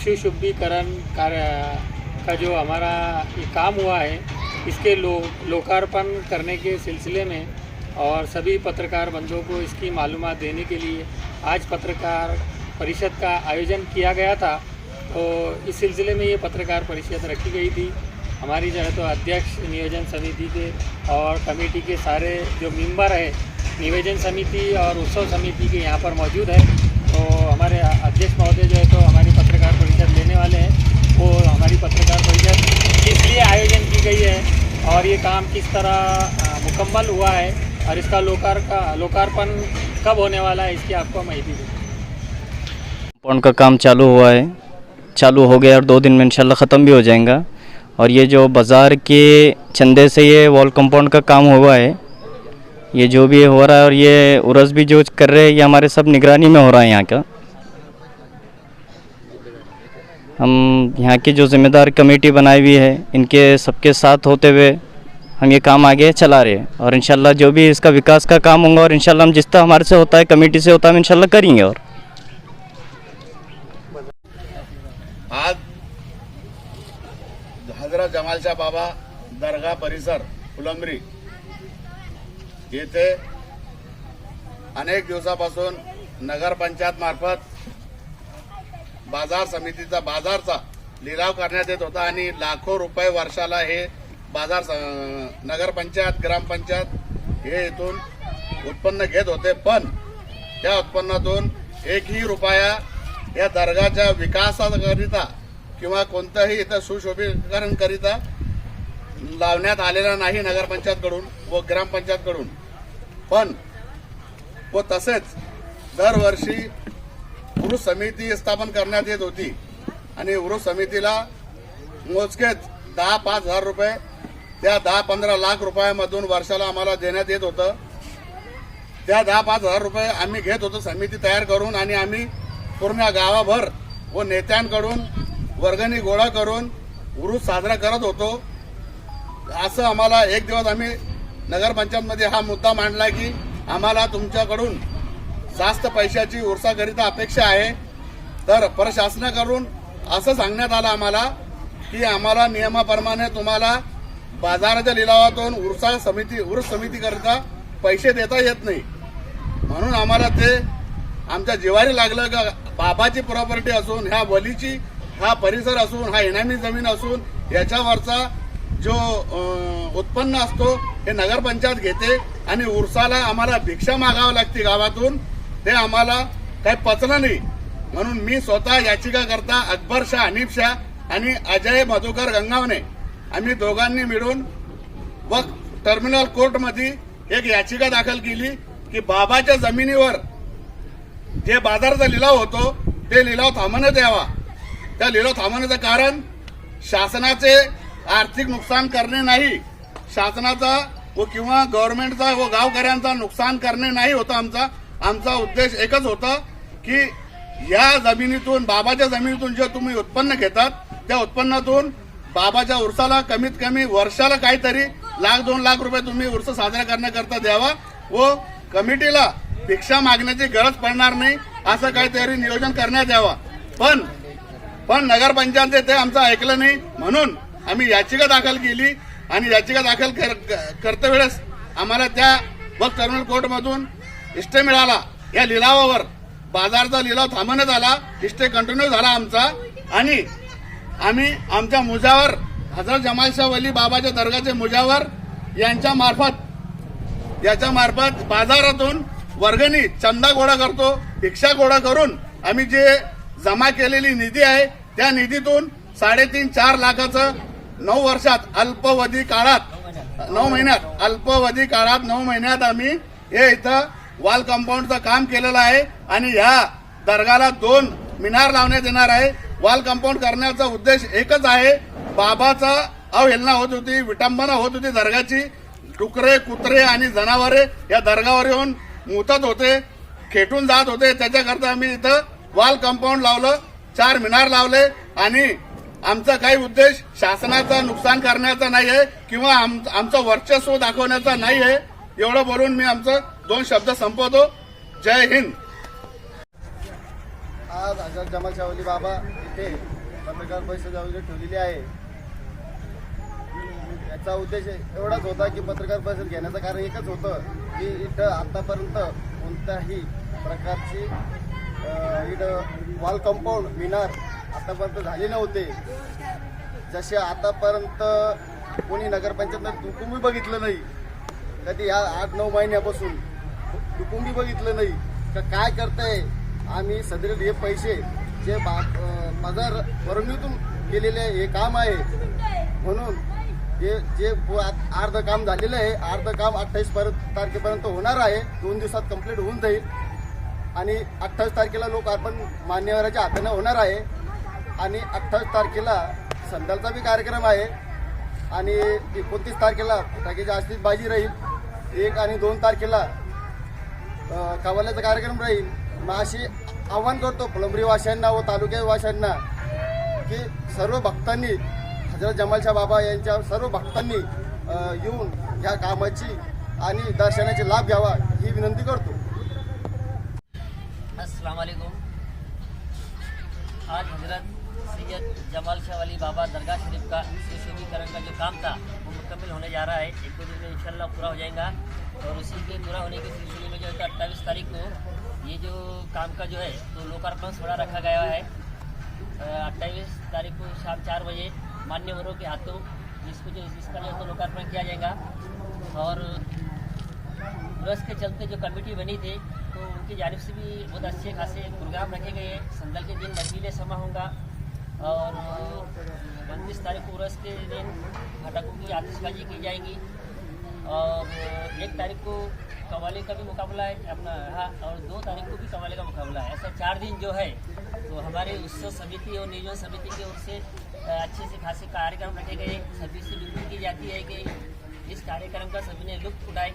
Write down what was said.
सुशुद्धिकरण कार्य का जो हमारा ये काम हुआ है, इसके लो, लोकार्पण करने के सिलसिले में और सभी पत्रकार बंधुओं को इसकी मालूमात देने के लिए आज पत्रकार परिषद का आयोजन किया गया था। तो इस सिलसिले में ये पत्रकार परिषद रखी गई थी। हमारी जो है तो अध्यक्ष नियोजन समिति के और कमेटी के सारे जो मेंबर है, नियोजन समिति और उत्सव समिति के यहाँ पर मौजूद है। तो हमारे अध्यक्ष महोदय जो है तो हमारी वाले हैं, वो हमारी पत्रकार परिषद किस लिए आयोजन की गई है और ये काम किस तरह मुकम्मल हुआ है और इसका लोकार का लोकार्पण कब होने वाला है, इसकी आपको माहिती दें का काम चालू हुआ है। चालू हो गया और दो दिन में इंशाल्लाह ख़त्म भी हो जाएगा। और ये जो बाज़ार के चंदे से ये वॉल कंपाउंड का काम हुआ है, ये जो भी हो रहा है और ये उरस भी जो कर रहे हैं, ये हमारे सब निगरानी में हो रहा है यहाँ का। हम यहाँ की जो ज़िम्मेदार कमेटी बनाई हुई है, इनके सबके साथ होते हुए हम ये काम आगे चला रहे हैं। और इंशाल्लाह जो भी इसका विकास का काम होगा और इंशाल्लाह हम जिस तरह हमारे से होता है, कमेटी से होता है, हम इंशाल्लाह करेंगे और। आज हज़रत जमालशाह बाबा दर्गा परिसर, फुलंब्री। येथे अनेक दिवसापासून नगरपंचायत मार्फत बाजार समितीचा बाजारचा लिलाव करण्यात येत होता आणि लाखो रुपये वर्षाला हे बाजार स- नगरपंचायत ग्रामपंचायत हे इथून उत्पन्न घेत होते. पण त्या उत्पन्नातून एकही रुपया या दर्गाच्या विकासाकरिता किंवा कोणतंही इथं सुशोभीकरण करिता लावण्यात आलेला नाही नगरपंचायतकडून व ग्रामपंचायतकडून. पण व तसेच दरवर्षी उरूस समिती स्थापन करण्यात येत होती. आणि उरूस समितीला मोजकेच दहा पाच हजार रुपये त्या दहा पंधरा लाख रुपयामधून वर्षाला आम्हाला देण्यात येत होतं. त्या दहा पाच हजार रुपये आम्ही घेत होतो समिती तयार करून आणि आम्ही पूर्ण गावाभर व नेत्यांकडून वर्गणी गोळा करून उरूस साजरा करत होतो. असं आम्हाला एक दिवस आम्ही नगरपंचायतमध्ये हा मुद्दा मांडला की आम्हाला तुमच्याकडून जास्त पैशाची उरसाकरिता अपेक्षा आहे. तर प्रशासनाकडून असं सांगण्यात आलं आम्हाला की आम्हाला नियमाप्रमाणे तुम्हाला बाजाराच्या लिलावातून उरसा समिती उर्स समितीकरिता पैसे देता येत नाही. म्हणून आम्हाला ते आमच्या जिवारी लागलं का बाबाची प्रॉपर्टी असून ह्या वलीची हा परिसर असून हा इनामी जमीन असून याच्यावरचा जो उत्पन्न असतो हे नगरपंचायत घेते आणि उरसाला आम्हाला भिक्षा मागावं लागते गावातून. ते आम्हाला काही पचलं नाही. म्हणून मी स्वतः याचिका करता अकबर शाह हनीफ शाह आणि अजय मधुकर गंगावणे आम्ही दोघांनी मिळून व टर्मिनल कोर्टमध्ये एक याचिका दाखल केली की बाबाच्या जमिनीवर जे बाजाराचा लिलाव होतो ते लिलाव थांबवण्यात यावा. त्या लिलाव थांबवण्याचं कारण शासनाचे आर्थिक नुकसान करणे नाही शासनाचा व किंवा गव्हर्नमेंटचा व हो गावकऱ्यांचा नुकसान करणे नाही होता आमचा. आमचा उद्देश एकच होता की या जमिनीतून बाबाच्या जमिनीतून जे तुम्ही उत्पन्न घेतात त्या उत्पन्नातून बाबाच्या उरसाला कमीत कमी वर्षाला काहीतरी लाख दोन लाख रुपये तुम्ही उर्स साजरा करण्याकरता द्यावा व कमिटीला भिक्षा मागण्याची गरज पडणार नाही असं काहीतरी नियोजन करण्यात यावा. पण पण नगरपंचायत ते आमचं ऐकलं नाही म्हणून आम्ही याचिका दाखल केली आणि याचिका दाखल कर- करते वेळेस आम्हाला त्या वक्त टर्मिनल कोर्टमधून इष्टे मिळाला. या लिलावावर बाजारचा लिलाव थांबवण्यात आला. इष्टे कंटिन्यू झाला आमचा. आणि आम्ही आमच्या मुजावर हजरत जमालशाह वली बाबाच्या दर्गाचे मुजावर यांच्या मार्फत याच्या मार्फत बाजारातून वर्गणी चंदा गोळा करतो भिक्षा गोळा करून आम्ही जे जमा केलेली निधी आहे त्या निधीतून साडेतीन चार लाखाचं नऊ वर्षात अल्पवधी काळात नऊ महिन्यात अल्पवधी काळात नऊ महिन्यात आम्ही हे इथं वॉल कंपाऊंडचं काम केलेलं आहे आणि ह्या दर्गाला दोन मिनार लावण्यात येणार आहे. वॉल कंपाऊंड करण्याचा उद्देश एकच आहे. बाबाचा अवहेलना होत होती विटंबना होत होती दर्गाची. डुकरे कुत्रे आणि जनावरे या दर्गावर येऊन मुतत होते खेटून जात होते. त्याच्याकरता आम्ही इथं वॉल कंपाऊंड लावलं चार मिनार लावले आणि आमचा काही उद्देश शासनाचं नुकसान करण्याचा नाही आहे किंवा आम- आमचं वर्चस्व दाखवण्याचा नाही आहे एवढं बोलून मी आमचं दोन शब्द संपवतो. जय हिंद. आज आझाद जमा शावली बाबा इथे पत्रकार परिषद आयोजित ठेवलेली आहे. याचा उद्देश एवढाच होता की पत्रकार परिषद घेण्याचं कारण एकच होतं की इथं आतापर्यंत कोणत्याही प्रकारची इथं वॉल कंपाऊंड मिनार आतापर्यंत झाले नव्हते. जसे आतापर्यंत कोणी नगरपंचायतनं तुम्ही बघितलं नाही कधी ह्या आठ नऊ महिन्यापासून दुकुंबी बघितलं नाही. का काय करताय? आम्ही सदरेल हे पैसे जे बा अं, बाजार वरंगीतून केलेले हे काम आहे. म्हणून हे जे आ- अर्ध काम झालेलं आहे अर्ध काम अठ्ठावीस पर्यंत तारखेपर्यंत होणार आहे. दोन दिवसात कंप्लीट होऊन जाईल. आणि अठ्ठावीस तारखेला लोकार्पण मान्यवराच्या हाताने होणार आहे. आणि अठ्ठावीस तारखेला संध्याचा बी कार्यक्रम आहे. आणि एकोणतीस तारखेला फटाक्याची असलीच बाजी राहील. एक आणि दोन तारखेला कवल्याचा कार्यक्रम राहील. मग अशी आव्हान करतो प्लंबरी वाशांना व तालुक्या वाशांना की सर्व भक्तांनी हजरत जमालशाह बाबा यांच्या सर्व भक्तांनी येऊन या कामाची आणि दर्शनाचे लाभ घ्यावा ही विनंती करतो. अस्सलाम वालेकुम. आज हजरत जमाल शाह वाली बाबा दरगाह शरीफ का सुशोभीकरण का जो काम था, वो मुकम्मल होने जा रहा है। एक दो दिन में इंशाल्लाह पूरा हो जाएगा। और उसी के पूरा होने के सिलसिले में जो है अट्ठाईस तारीख को ये जो काम का जो है तो लोकार्पण थोड़ा रखा गया है। अट्ठाईस तारीख को शाम चार बजे मान्यवरों के हाथों जिसको जो इसका जो है तो लोकार्पण किया जाएगा। और उर्स के चलते जो कमेटी बनी थी तो उनकी जानब से भी बहुत अच्छे खासे प्रोग्राम रखे गए हैं। संदल के दिन नकीले समा होगा। और उनतीस तारीख को उर्स के दिन फटाकों की आतिशबाजी की जाएगी। और एक तारीख को कवाली का भी मुकाबला है, अपना हाँ और दो तारीख को भी कवाली का मुकाबला है। ऐसा चार दिन जो है तो हमारे उत्सव समिति और नियोजन समिति की ओर से अच्छे से खासे कार्यक्रम रखे गए। सभी से विनती की जाती है कि इस कार्यक्रम का सभी ने लुत्फ उठाए।